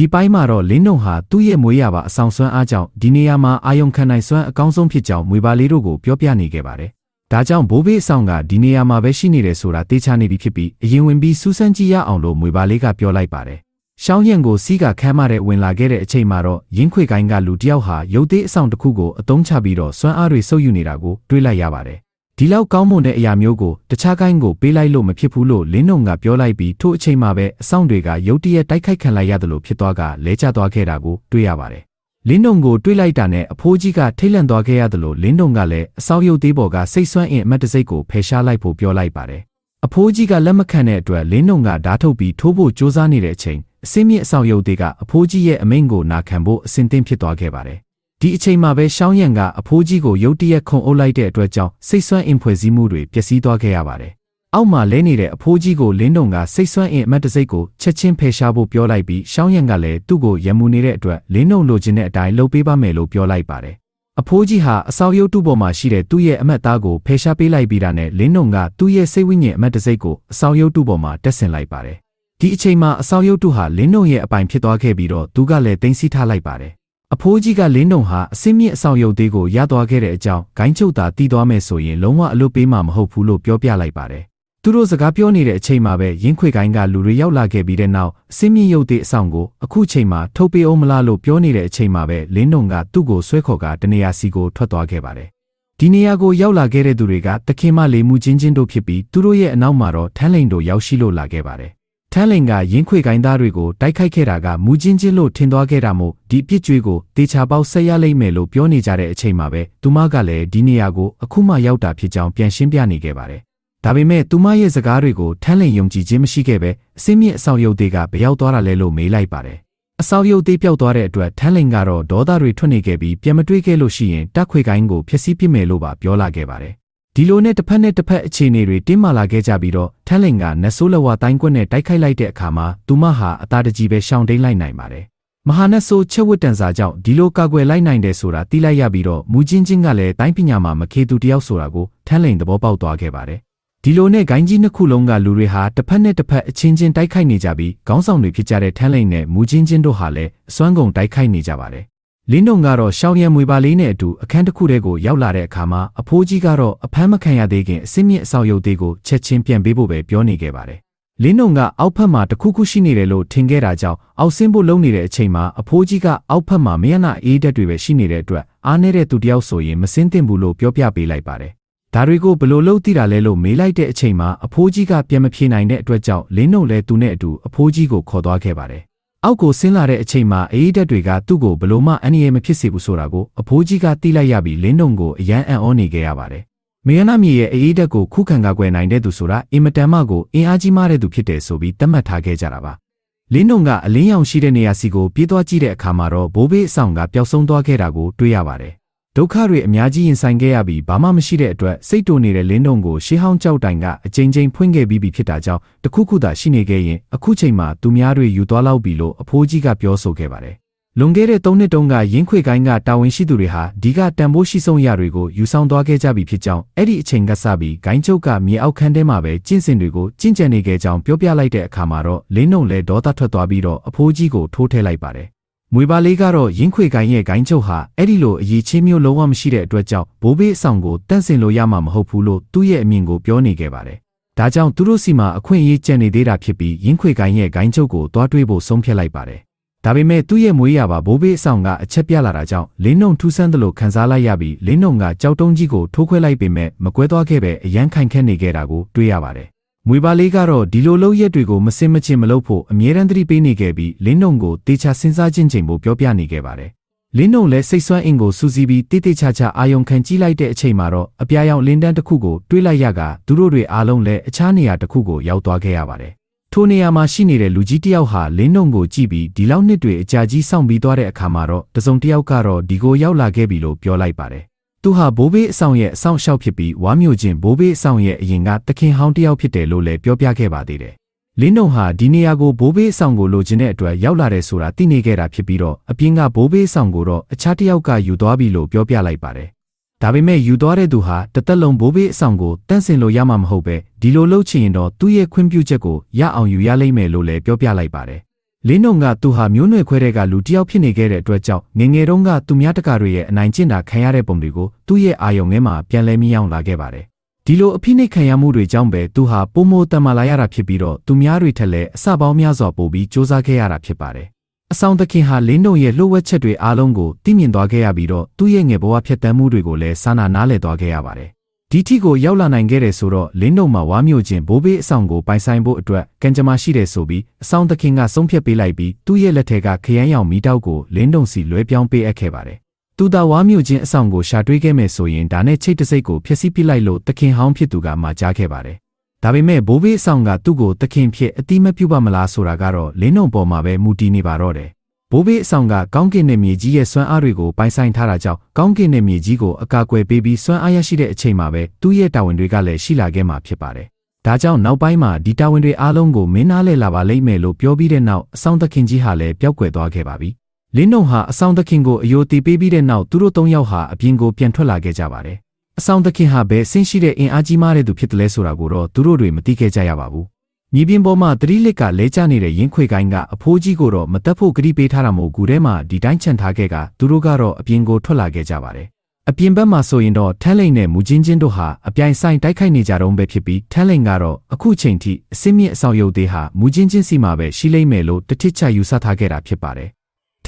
ဒီပိုင်းမှာတော့လင်းနှုံဟာသူ့ရဲ့မွေးရပါအဆောင်ဆွမ်းအားကြောင့်ဒီနေရာမှာအာယုံခံနိုင်စွမ်းအကောင်းဆုံးဖြစ်ကြောင်းမွေပါလေးတို့ကိုပြောပြနေခဲ့ပါတယ်။ဒါကြောင့်ဘိုးဘေးအဆောင်ကဒီနေရာမှာပဲရှိနေတယ်ဆိုတာသိချနေပြီဖြစ်ပြီးအရင်ဝင်ပြီးစူးစမ်းကြည့်ရအောင်လို့မွေပါလေးကပြောလိုက်ပါတယ်။ရှောင်းရံကိုစီးကခမ်းမတဲ့ဝင်လာခဲ့တဲ့အချိန်မှာတော့ရင်းခွေကိုင်းကလူတယောက်ဟာရုပ်သေးအဆောင်တစ်ခုကိုအတုံးချပြီးတော့စွမ်းအားတွေဆုပ်ယူနေတာကိုတွေ့လိုက်ရပါတယ်။ ဒီလောက်ကောင်းမွန်တဲ့အရာမျိုးကိုတခြားကိုင်းကိုပေးလိုက်လို့မဖြစ်ဘူးလို့လင်းနှုံကပြောလိုက်ပြီးထို့အချိန်မှာပဲအဆောင်တွေကရုတ်တရက်တိုက်ခိုက်ခံလိုက်ရတယ်လို့ဖြစ်သွားကလဲကျသွားခဲ့တာကိုတွေ့ရပါတယ်။လင်းနှုံကိုတွေးလိုက်တာနဲ့အဖိုးကြီးကထိတ်လန့်သွားခဲ့ရတယ်လို့လင်းနှုံကလည်းအဆောင်ရုပ်သေးပေါ်ကစိတ်ဆွမ်းအင်အမတ်တစိတ်ကိုဖယ်ရှားလိုက်ဖို့ပြောလိုက်ပါတယ်။အဖိုးကြီးကလက်မခံတဲ့အတွက်လင်းနှုံကဓာတ်ထုတ်ပြီးထိုးဖို့ကြိုးစားနေတဲ့အချိန်အစင်းမြင့်အဆောင်ရုပ်သေးကအဖိုးကြီးရဲ့အမိန့်ကိုနာခံဖို့အစဉ်သင့်ဖြစ်သွားခဲ့ပါတယ်။ ဒီအချိန်မှာပဲရှောင်းရံကအဖိုးကြီးကိုရုတ်တရက်ခုံအုပ်လိုက်တဲ့အတွက်ကြောင့်စိတ်ဆွမ်းအင်ဖွဲ့စည်းမှုတွေပျက်စီးသွားခဲ့ရပါတယ်။အောက်မှာလဲနေတဲ့အဖိုးကြီးကိုလင်းတုံကစိတ်ဆွမ်းအင်အမတ်တစိတ်ကိုချက်ချင်းဖယ်ရှားဖို့ပြောလိုက်ပြီးရှောင်းရံကလည်းသူ့ကိုရမူနေတဲ့အတွက်လင်းတုံလိုချင်တဲ့အတိုင်းလုပ်ပေးပါမယ်လို့ပြောလိုက်ပါတယ်။အဖိုးကြီးဟာအဆောင်ရုပ်တုပေါ်မှာရှိတဲ့သူ့ရဲ့အမတ်သားကိုဖယ်ရှားပေးလိုက်ပြီးတာနဲ့လင်းတုံကသူ့ရဲ့စိတ်ဝိညာဉ်အမတ်တစိတ်ကိုအဆောင်ရုပ်တုပေါ်မှာတက်ဆင်လိုက်ပါတယ်။ဒီအချိန်မှာအဆောင်ရုပ်တုဟာလင်းတုံရဲ့အပိုင်ဖြစ်သွားခဲ့ပြီးတော့သူကလည်းတင်းစီထားလိုက်ပါတယ်။ အဖိုးကြီးကလင်းတုံဟာအစင်းမြင့်အဆောင်ရုပ်သေးကိုရသွားခဲ့တဲ့အကြောင်းဂိုင်းချုပ်သာတည်သွားမယ်ဆိုရင်လုံးဝအလွတ်ပေးမှာမဟုတ်ဘူးလို့ပြောပြလိုက်ပါတယ်။သူတို့စကားပြောနေတဲ့အချိန်မှာပဲရင်းခွေကိုင်းကလူတွေရောက်လာခဲ့ပြီးတဲ့နောက်အစင်းမြင့်ရုပ်သေးအဆောင်ကိုအခုချိန်မှာထုတ်ပေးအောင်မလားလို့ပြောနေတဲ့အချိန်မှာပဲလင်းတုံကသူ့ကိုဆွဲခေါ်ကတနေရာစီကိုထွက်သွားခဲ့ပါတယ်။ဒီနေရာကိုရောက်လာခဲ့တဲ့သူတွေကတခင်မလေးမှုချင်းချင်းတို့ဖြစ်ပြီးသူတို့ရဲ့အနောက်မှာတော့ထန်းလိန်တို့ရောက်ရှိလို့လာခဲ့ပါတယ်။ ထန်းလိန်ကရင်းခွေကိုင်းသားတွေကိုတိုက်ခိုက်ခဲ့တာကမူချင်းချင်းလို့ထင်သွားခဲ့တာမို့ဒီပြစ်ကြွေးကိုတေချာပေါက်ဆက်ရလိမ့်မယ်လို့ပြောနေကြတဲ့အချိန်မှာပဲသူမကလည်းဒီနေရာကိုအခုမှရောက်တာဖြစ်ကြောင်းပြန်ရှင်းပြနေခဲ့ပါတယ်။ဒါပေမဲ့သူမရဲ့စကားတွေကိုထန်းလိန်ယုံကြည်ခြင်းမရှိခဲ့ပဲအစင်းမြင့်အဆောင်ရုပ်တွေကဘရောက်သွားတာလဲလို့မေးလိုက်ပါတယ်။အဆောင်ရုပ်သေးပြောက်သွားတဲ့အတွက်ထန်းလိန်ကတော့ဒေါသတွေထွက်နေခဲ့ပြီးပြန်မတွေးခဲ့လို့ရှိရင်တက်ခွေကိုင်းကိုဖျက်ဆီးပစ်မယ်လို့ပါပြောလာခဲ့ပါတယ်။ ဒီလိုနဲ့တစ်ဖက်နဲ့တစ်ဖက်အခြေအနေတွေတင်းမာလာခဲ့ကြပြီးတော့ထန်းလင်ကနဆိုးလဝတိုင်းကွက်နဲ့တိုက်ခိုက်လိုက်တဲ့အခါမှာသူမဟာအသာတကြီးပဲရှောင်တိန်လိုက်နိုင်ပါတယ်။မဟာနတ်ဆိုးချက်ဝတ်တန်စာကြောင့်ဒီလိုကာကွယ်လိုက်နိုင်တယ်ဆိုတာသိလိုက်ရပြီးတော့မူချင်းချင်းကလည်းတိုင်းပညာမှာမခေသူတယောက်ဆိုတာကိုထန်းလင်သဘောပေါက်သွားခဲ့ပါတယ်။ဒီလိုနဲ့ဂိုင်းကြီးနှစ်ခုလုံးကလူတွေဟာတစ်ဖက်နဲ့တစ်ဖက်အချင်းချင်းတိုက်ခိုက်နေကြပြီးခေါင်းဆောင်တွေဖြစ်ကြတဲ့ထန်းလင်နဲ့မူချင်းချင်းတို့ဟာလည်းအစွမ်းကုန်တိုက်ခိုက်နေကြပါတယ် လင်းတုံကတော့ရှောင်းရံမွေပါလေးနဲ့အတူအခန်းတစ်ခုထဲကိုရောက်လာတဲ့အခါမှာအဖိုးကြီးကတော့အဖမ်းမခံရသေးခင်အစင်းမြင့်အဆောင်ရုပ်သေးကိုချက်ချင်းပြန်ပေးဖို့ပဲပြောနေခဲ့ပါတယ်။လင်းတုံကအောက်ဖက်မှာတခုခုရှိနေတယ်လို့ထင်ခဲ့တာကြောင့်အောက်ဆင်းဖို့လုပ်နေတဲ့အချိန်မှာအဖိုးကြီးကအောက်ဖက်မှာမယနာအေးတက်တွေပဲရှိနေတဲ့အတွက်အားနေတဲ့သူတယောက်ဆိုရင်မစင်းသင့်ဘူးလို့ပြောပြပေးလိုက်ပါတယ်။ဒါတွေကိုဘလို့လုပ်သိတာလဲလို့မေးလိုက်တဲ့အချိန်မှာအဖိုးကြီးကပြန်မဖြေနိုင်တဲ့အတွက်ကြောင့်လင်းတုံလည်းသူနဲ့အတူအဖိုးကြီးကိုခေါ်သွားခဲ့ပါတယ် အောက်ကိုဆင်းလာတဲ့အချိန်မှာအေးဓာတ်တွေကသူ့ကိုဘလို့မှအန္တရာယ်မဖြစ်စေဘူးဆိုတာကိုအဖိုးကြီးကသိလိုက်ရပြီးလင်းတုံကိုအယမ်းအံ့ဩနေခဲ့ရပါတယ်။မေယနာမြေရဲ့အေးဓာတ်ကိုခုခံကာကွယ်နိုင်တဲ့သူဆိုတာအင်မတန်မှကိုအင်အားကြီးမားတဲ့သူဖြစ်တယ်ဆိုပြီးသတ်မှတ်ထားခဲ့ကြတာပါ။လင်းတုံကအလင်းရောင်ရှိတဲ့နေရာစီကိုပြေးသွားကြည့်တဲ့အခါမှာတော့ဘိုးဘေးအဆောင်ကပျောက်ဆုံးသွားခဲ့တာကိုတွေ့ရပါတယ်။ ဒုက္ခတွေအများကြီးရင်ဆိုင်ခဲ့ရပြီးဘာမှမရှိတဲ့အတွက်စိတ်တူနေတဲ့လင်းတုံကိုရှေးဟောင်းကြောက်တိုင်ကအကြိမ်ကြိမ်ဖွင့်ခဲ့ပြီးပြီဖြစ်တာကြောင့်တခုခုသာရှိနေခဲ့ရင်အခုချိန်မှာသူများတွေယူသွားလောက်ပြီလို့အဖိုးကြီးကပြောဆိုခဲ့ပါတယ်။လွန်ခဲ့တဲ့၃နှစ်တုန်းကရင်းခွေကိုင်းကတာဝန်ရှိသူတွေဟာဒီကတန်ဖိုးရှိဆုံးရတွေကိုယူဆောင်သွားခဲ့ကြပြီဖြစ်ကြောင်းအဲ့ဒီအချိန်ကစပြီးဂိုင်းချုပ်ကမြေအောက်ခန်းထဲမှာပဲကျင့်စဉ်တွေကိုကျင့်ကြံနေခဲ့ကြောင်းပြောပြလိုက်တဲ့အခါမှာတော့လင်းနှုံလည်းဒေါသထွက်သွားပြီးတော့အဖိုးကြီးကိုထိုးထည့်လိုက်ပါတယ် မွေပါလေးကတော့ရင်းခွေကိုင်းရဲ့ဂိုင်းချုပ်ဟာအဲ့ဒီလိုအရေးချင်းမျိုးလုံးဝမရှိတဲ့အတွက်ကြောင့်ဘိုးဘေးအဆောင်ကိုတန့်စင်လို့ရမှာမဟုတ်ဘူးလို့သူ့ရဲ့အမြင်ကိုပြောနေခဲ့ပါတယ်။ဒါကြောင့်သူတို့စီမှာအခွင့်အရေးကျန်နေသေးတာဖြစ်ပြီးရင်းခွေကိုင်းရဲ့ဂိုင်းချုပ်ကိုတွားတွေးဖို့ဆုံးဖြတ်လိုက်ပါတယ်။ဒါပေမဲ့သူ့ရဲ့မွေးရပါဘိုးဘေးအဆောင်ကအချက်ပြလာတာကြောင့်လင်းနှုံထူးဆန်းသလိုခံစားလိုက်ရပြီးလင်းနှုံကကြောက်တုံးကြီးကိုထိုးခွဲလိုက်ပေမဲ့မကွဲသွားခဲ့ပဲအရန်ခိုင်ခက်နေခဲ့တာကိုတွေ့ရပါတယ် မွေပါလေးကတော့ဒီလိုလုပ်ရက်တွေကိုမစင်မချင်မလုပ်ဖို့အမြဲတမ်းသတိပေးနေခဲ့ပြီးလင်းနှုံကိုတေချာစဉ်းစားခြင်းချိန်ဖို့ပြောပြနေခဲ့ပါတယ်။လင်းနှုံလည်းစိတ်ဆွမ်းအင်ကိုစူးစီးပြီးတိတိကျကျအာယုံခံကြည့်လိုက်တဲ့အချိန်မှာတော့အပြာရောင်လင်းတန်းတစ်ခုကိုတွေးလိုက်ရကသူတို့တွေအားလုံးလည်းအခြားနေရာတစ်ခုကိုရောက်သွားခဲ့ရပါတယ်။ထိုနေရာမှာရှိနေတဲ့လူကြီးတယောက်ဟာလင်းနှုံကိုကြည့်ပြီးဒီလောက်နှစ်တွေအကြာကြီးစောင့်ပြီးသွားတဲ့အခါမှာတော့တစုံတစ်ယောက်ကတော့ဒီကိုရောက်လာခဲ့ပြီလို့ပြောလိုက်ပါတယ် သူဟာဘိုးဘေးအဆောင်ရဲ့အဆောင်ရှောက်ဖြစ်ပြီးဝါမျိုးချင်းဘိုးဘေးအဆောင်ရဲ့အရင်ကတခင်ဟောင်းတယောက်ဖြစ်တယ်လို့လည်းပြောပြခဲ့ပါသေးတယ်။လင်းနှုံဟာဒီနေရာကိုဘိုးဘေးအဆောင်ကိုလိုချင်တဲ့အတွက်ရောက်လာတယ်ဆိုတာသိနေခဲ့တာဖြစ်ပြီးတော့အပြင်ကဘိုးဘေးအဆောင်ကိုတော့အခြားတယောက်ကယူသွားပြီလို့ပြောပြလိုက်ပါတယ်။ဒါပေမဲ့ယူသွားတဲ့သူဟာတသက်လုံးဘိုးဘေးအဆောင်ကိုတန့်စင်လို့ရမှာမဟုတ်ပဲဒီလိုလုပ်ချင်ရင်တော့သူ့ရဲ့ခွင့်ပြုချက်ကိုရအောင်ယူရလိမ့်မယ်လို့လည်းပြောပြလိုက်ပါတယ် လင်းနှုံကသူဟာမျိုးနွယ်ခွဲတဲ့ကလူတစ်ယောက်ဖြစ်နေခဲ့တဲ့အတွက်ကြောင့်ငယ်ငယ်တုန်းကသူများတကာတွေရဲ့အနိုင်ကျင့်တာခံရတဲ့ပုံတွေကိုသူ့ရဲ့အာယုံထဲမှာပြန်လဲမိအောင်လာခဲ့ပါတယ်။ဒီလိုအဖိနှိတ်ခံရမှုတွေကြောင့်ပဲသူဟာပုံမိုတန်မာလာရတာဖြစ်ပြီးတော့သူများတွေထက်လည်းအစပေါင်းများစွာပိုပြီးစ조사ခဲ့ရတာဖြစ်ပါတယ်။အဆောင်သခင်ဟာလင်းနှုံရဲ့လှုပ်ဝက်ချက်တွေအားလုံးကိုသိမြင်သွားခဲ့ရပြီးတော့သူ့ရဲ့ငယ်ဘဝဖြစ်တမ်းမှုတွေကိုလည်းစာနာနားလည်သွားခဲ့ရပါတယ်။ ဒီထိကိုရောက်လာနိုင်ခဲ့တယ်ဆိုတော့လင်းနှုံမှာဝါမျိုးချင်းဘိုးဘေးအဆောင်ကိုပိုင်ဆိုင်ဖို့အတွက်ကံကြမ္မာရှိတယ်ဆိုပြီးအဆောင်သခင်ကဆုံးဖြတ်ပေးလိုက်ပြီးသူ့ရဲ့လက်ထက်ကခရမ်းရောင်မီတောက်ကိုလင်းနှုံစီလွှဲပြောင်းပေးအပ်ခဲ့ပါတယ်။သူသာဝါမျိုးချင်းအဆောင်ကိုရှာတွေ့ခဲ့မယ်ဆိုရင်ဒါနဲ့ချိတ်တစိတ်ကိုဖျက်ဆီးပစ်လိုက်လို့သခင်ဟောင်းဖြစ်သူကမှာကြားခဲ့ပါတယ်။ဒါပေမဲ့ဘိုးဘေးအဆောင်ကသူ့ကိုသခင်ဖြစ်အတိမပြုတ်ပါမလားဆိုတာကတော့လင်းနှုံပေါ်မှာပဲမူတည်နေပါတော့တယ်။ ဘိုးဘေးအဆောင်ကကောင်းကင်နဲ့မြေကြီးရဲ့စွမ်းအားတွေကိုပိုင်ဆိုင်ထားတာကြောင့်ကောင်းကင်နဲ့မြေကြီးကိုအကာအကွယ်ပေးပြီးစွမ်းအားရရှိတဲ့အချိန်မှာပဲသူ့ရဲ့တာဝန်တွေကလည်းရှိလာခဲ့မှာဖြစ်ပါတယ်။ဒါကြောင့်နောက်ပိုင်းမှာဒီတာဝန်တွေအားလုံးကိုမင်းနားလဲလာပါလိမ့်မယ်လို့ပြောပြီးတဲ့နောက်အဆောင်သခင်ကြီးဟာလည်းပျောက်ကွယ်သွားခဲ့ပါပြီ။လင်းနှုံဟာအဆောင်သခင်ကိုအယိုတီပေးပြီးတဲ့နောက်သူတို့သုံးယောက်ဟာအပြင်ကိုပြန်ထွက်လာခဲ့ကြပါတယ်။အဆောင်သခင်ဟာဘယ်ဆင်းရှိတဲ့အင်အားကြီးမားတဲ့သူဖြစ်တယ်လဲဆိုတာကိုတော့သူတို့တွေမသိခဲ့ကြရပါဘူး။ မြေပြင်ပေါ်မှာသတိလစ်ကလဲကျနေတဲ့ရင်းခွေကိုင်းကအဖိုးကြီးကိုတော့မတက်ဖို့ကြတိပေးထားတာမို့ကူထဲမှာဒီတိုင်းချန်ထားခဲ့ကသူတို့ကတော့အပြင်ကိုထွက်လာခဲ့ကြပါတယ်။အပြင်ဘက်မှာဆိုရင်တော့ထန်းလိန်နဲ့မူချင်းချင်းတို့ဟာအပြိုင်ဆိုင်တိုက်ခိုက်နေကြတုန်းပဲဖြစ်ပြီးထန်းလိန်ကတော့အခုချိန်ထိအစင်းမြင့်အဆောင်ရုပ်သေးဟာမူချင်းချင်းစီမှာပဲရှိလိမ့်မယ်လို့တထစ်ချယူဆထားခဲ့တာဖြစ်ပါတယ်။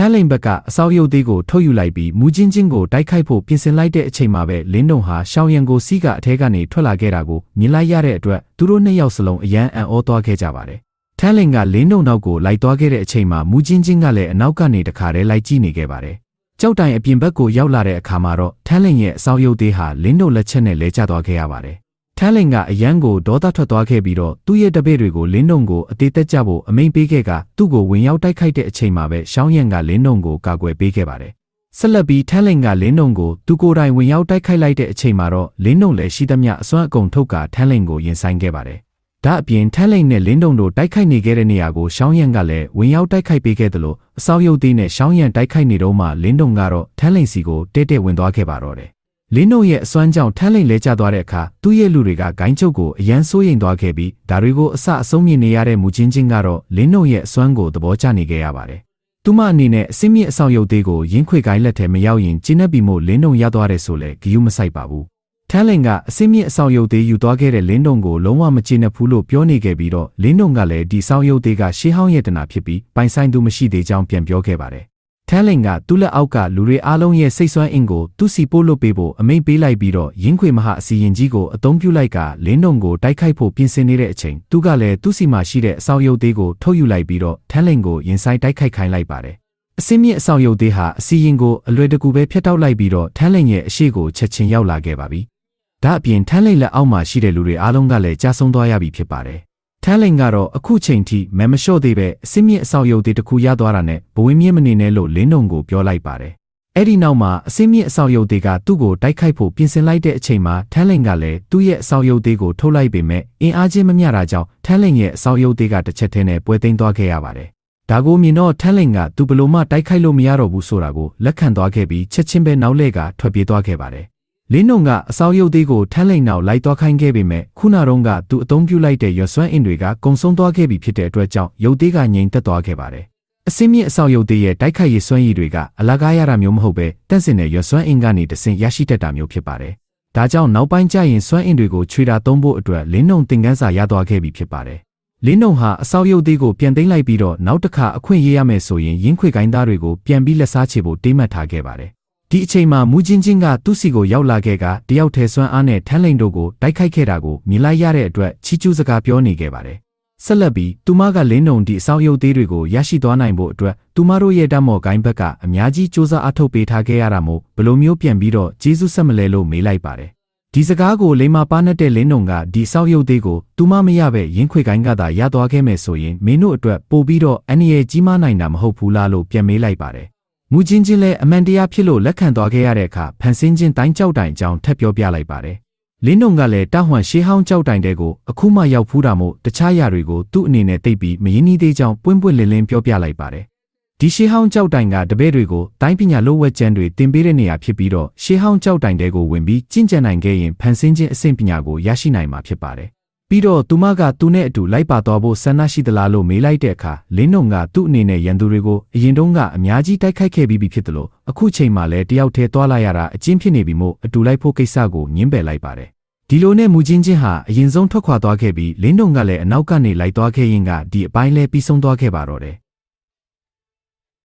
ထန်းလိန်ဘက်ကအဆောင်ရုပ်သေးကိုထုတ်ယူလိုက်ပြီးမူချင်းချင်းကိုတိုက်ခိုက်ဖို့ပြင်ဆင်လိုက်တဲ့အချိန်မှာပဲလင်းတုံဟာရှောင်းရံကိုစီးကအထဲကနေထွက်လာခဲ့တာကိုမြင်လိုက်ရတဲ့အတွက်သူတို့နှစ်ယောက်စလုံးအယမ်းအံ့ဩသွားခဲ့ကြပါတယ်။ထန်းလိန်ကလင်းတုံနောက်ကိုလိုက်သွားခဲ့တဲ့အချိန်မှာမူချင်းချင်းကလည်းအနောက်ကနေတခါတည်းလိုက်ကြည့်နေခဲ့ပါတယ်။ကြောက်တိုင်အပြင်ဘက်ကိုရောက်လာတဲ့အခါမှာတော့ထန်းလိန်ရဲ့အဆောင်ရုပ်သေးဟာလင်းတုံလက်ချက်နဲ့လဲကျသွားခဲ့ရပါတယ်။ ထန်းလိန်ကအယမ်းကိုဒေါသထွက်သွားခဲ့ပြီးတော့သူ့ရဲ့တပည့်တွေကိုလင်းတုံကိုအသေးသက်ကြဖို့အမိန်ပေးခဲ့ကသူ့ကိုဝင်ရောက်တိုက်ခိုက်တဲ့အချိန်မှာပဲရှောင်းရံကလင်းတုံကိုကာကွယ်ပေးခဲ့ပါတယ်။ဆက်လက်ပြီးထန်းလိန်ကလင်းတုံကိုသူကိုယ်တိုင်ဝင်ရောက်တိုက်ခိုက်လိုက်တဲ့အချိန်မှာတော့လင်းတုံလည်းရှိသမျှအစွမ်းအကုန်ထုတ်ကာထန်းလိန်ကိုရင်ဆိုင်ခဲ့ပါတယ်။ဒါအပြင်ထန်းလိန်နဲ့လင်းတုံတို့တိုက်ခိုက်နေခဲ့တဲ့နေရာကိုရှောင်းရံကလည်းဝင်ရောက်တိုက်ခိုက်ပေးခဲ့တယ်လို့အစောရုပ်သေးနဲ့ရှောင်းရံတိုက်ခိုက်နေတော့မှလင်းတုံကတော့ထန်းလိန်စီကိုတဲတဲဝင်သွားခဲ့ပါတော့တယ်။ လင်းတုံရဲ့အစွမ်းကြောင့်ထန်းလိန်လဲကျသွားတဲ့အခါသူ့ရဲ့လူတွေကဂိုင်းချုပ်ကိုအရန်စိုးရိမ်သွားခဲ့ပြီးဒါတွေကိုအဆအဆုံးမြင်နေရတဲ့မူချင်းချင်းကတော့လင်းတုံရဲ့အစွမ်းကိုသဘောကျနေခဲ့ရပါတယ်။သူမအနေနဲ့အစင်းမြင့်အဆောင်ရုပ်သေးကိုရင်းခွေဂိုင်းလက်ထဲမရောက်ရင်ကျင်းနေပြီမို့လင်းတုံရသွားတယ်ဆိုလဲဂယုမဆိုင်ပါဘူး။ထန်းလင်ကအစင်းမြင့်အဆောင်ရုပ်သေးယူသွားခဲ့တဲ့လင်းတုံကိုလုံးဝမကျေနပ်ဘူးလို့ပြောနေခဲ့ပြီးတော့လင်းတုံကလည်းဒီဆောင်ရုပ်သေးကရှေးဟောင်းရဲ့တနာဖြစ်ပြီးပိုင်ဆိုင်သူမရှိသေးကြောင်းပြန်ပြောခဲ့ပါတယ်။ ထန်းလင်ကသူ့လက်အောက်ကလူတွေအားလုံးရဲ့စိတ်ဆွမ်းအင်ကိုသူ့စီပို့လို့ပေးဖို့အမိန့်ပေးလိုက်ပြီးတော့ရင်းခွေမဟာအစီရင်ကြီးကိုအသုံးပြုလိုက်ကလင်းတုံကိုတိုက်ခိုက်ဖို့ပြင်ဆင်နေတဲ့အချိန်သူကလည်းသူ့စီမှာရှိတဲ့အဆောင်ရုပ်သေးကိုထုတ်ယူလိုက်ပြီးတော့ထန်းလင်ကိုရင်ဆိုင်တိုက်ခိုက်ခိုင်းလိုက်ပါတယ်။အစင်းမြင့်အဆောင်ရုပ်သေးဟာအစီရင်ကိုအလွယ်တကူပဲဖျက်တောက်လိုက်ပြီးတော့ထန်းလင်ရဲ့အရှိကိုချက်ချင်းရောက်လာခဲ့ပါပြီ။ဒါအပြင်ထန်းလိန်လက်အောက်မှာရှိတဲ့လူတွေအားလုံးကလည်းကြာဆုံးသွားရပြီဖြစ်ပါတယ်။ ထန်းလိန်ကတော့အခုချိန်ထိမဲမလျှော့သေးပဲအစင်းမြင့်အဆောက်ရုပ်တွေတစ်ခုရသွားတာနဲ့ဘဝင်းမြင့်မနေနဲ့လို့လင်းတုံကိုပြောလိုက်ပါတယ်။အဲ့ဒီနောက်မှာအစင်းမြင့်အဆောက်ရုပ်တွေကသူ့ကိုတိုက်ခိုက်ဖို့ပြင်ဆင်လိုက်တဲ့အချိန်မှာထန်းလိန်ကလည်းသူ့ရဲ့အဆောက်ရုပ်တွေကိုထုတ်လိုက်ပေမဲ့အင်အားချင်းမမျှတာကြောင့်ထန်းလိန်ရဲ့အဆောက်ရုပ်တွေကတစ်ချက်တည်းနဲ့ပွဲသိမ်းသွားခဲ့ရပါတယ်။ဒါကိုမြင်တော့ထန်းလိန်ကသူဘလို့မှတိုက်ခိုက်လို့မရတော့ဘူးဆိုတာကိုလက်ခံသွားခဲ့ပြီးချက်ချင်းပဲနောက်လှည့်ကထွက်ပြေးသွားခဲ့ပါတယ် လင်းနုံကအစောရုပ်သေးကိုထန်းလိန်နောက်လိုက်သွားခိုင်းခဲ့ပေမဲ့ခုနတုန်းကသူအသုံးပြုလိုက်တဲ့ရွှစွမ်းအင်တွေကကုံဆုံးသွားခဲ့ပြီဖြစ်တဲ့အတွက်ကြောင့်ရုပ်သေးကငြိမ်သက်သွားခဲ့ပါတယ်။အစင်းမြင့်အစောရုပ်သေးရဲ့တိုက်ခိုက်ရေးစွမ်းရည်တွေကအလကားရတာမျိုးမဟုတ်ပဲတန့်စင်တဲ့ရွှစွမ်းအင်ကနေတဆင့်ရရှိတတ်တာမျိုးဖြစ်ပါတယ်။ဒါကြောင့်နောက်ပိုင်းကျရင်စွမ်းအင်တွေကိုခြွေတာသုံးဖို့အတွက်လင်းနုံသင်ခန်းစာရသွားခဲ့ပြီဖြစ်ပါတယ်။လင်းနုံဟာအစောရုပ်သေးကိုပြန်သိမ်းလိုက်ပြီးတော့နောက်တစ်ခါအခွင့်ရေးရမယ်ဆိုရင်ရင်းခွေကိုင်းသားတွေကိုပြန်ပြီးလက်စားချေဖို့တိမတ်ထားခဲ့ပါတယ် ဒီအချိန်မှာမူချင်းချင်းကသူ့စီကိုရောက်လာခဲ့ကတယောက်ထဲဆွမ်းအားနဲ့ထန်းလိန်တို့ကိုတိုက်ခိုက်ခဲ့တာကိုမြင်လိုက်ရတဲ့အတွက်ချီကျူးစကားပြောနေခဲ့ပါတယ်။ဆက်လက်ပြီးသူမကလင်းနှုံဒီအဆောင်ရုပ်သေးတွေကိုရရှိသွားနိုင်ဖို့အတွက်သူမတို့ရဲ့တမော်ကိုင်းဘက်ကအများကြီးစူးစမ်းအထောက်ပေးထားခဲ့ရတာမို့ဘလို့မျိုးပြန်ပြီးတော့ဂျေဇုဆက်မလဲလို့မေးလိုက်ပါတယ်။ဒီစကားကိုလိမ္မာပါနဲ့တဲ့လင်းနှုံကဒီဆောက်ရုပ်သေးကိုသူမမရပဲရင်းခွေကိုင်းကသာရသွားခဲ့မယ်ဆိုရင်မင်းတို့အတွက်ပို့ပြီးတော့အန်ရီရဲ့ကြီးမားနိုင်တာမဟုတ်ဘူးလားလို့ပြန်မေးလိုက်ပါတယ် မူချင်းချင်းလည်းအမှန်တရားဖြစ်လို့လက်ခံသွားခဲ့ရတဲ့အခါဖန်ဆင်းချင်းတိုင်းကြောက်တိုင်အကြောင်းထပ်ပြောပြလိုက်ပါတယ်။လင်းုံကလည်းတာဟွန်ရှေးဟောင်းကြောက်တိုင်တဲ့ကိုအခုမှရောက်ဖူးတာမို့တခြားຢာတွေကိုသူ့အနေနဲ့သိပြီးမရင်းနှီးသေးကြောင်းပွင့်ပွင့်လင်းလင်းပြောပြလိုက်ပါတယ်။ဒီရှေးဟောင်းကြောက်တိုင်ကတပည့်တွေကိုတိုင်းပညာလိုဝက်ကျန်းတွေတင်ပေးတဲ့နေရာဖြစ်ပြီးတော့ရှေးဟောင်းကြောက်တိုင်တဲ့ကိုဝင်ပြီးကျင့်ကြံနိုင်ခဲ့ရင်ဖန်ဆင်းချင်းအဆင့်ပညာကိုရရှိနိုင်မှာဖြစ်ပါတယ် ပြီးတော့သူမကသူနဲ့အတူလိုက်ပါသွားဖို့ဆန္ဒရှိသလားလို့မေးလိုက်တဲ့အခါလင်းနှုံကသူ့အနေနဲ့ရန်သူတွေကိုအရင်တုန်းကအများကြီးတိုက်ခိုက်ခဲ့ပြီးပြီဖြစ်တယ်လို့အခုချိန်မှလည်းတယောက်တည်းသွားလာရတာအကျဉ်းဖြစ်နေပြီမို့အတူလိုက်ဖို့ကိစ္စကိုညှင်းပယ်လိုက်ပါတယ်ဒီလိုနဲ့မူချင်းချင်းဟာအရင်ဆုံးထွက်ခွာသွားခဲ့ပြီးလင်းနှုံကလည်းအနောက်ကနေလိုက်သွားခဲ့ရင်ကဒီအပိုင်းလဲပြီးဆုံးသွားခဲ့ပါတော့တယ်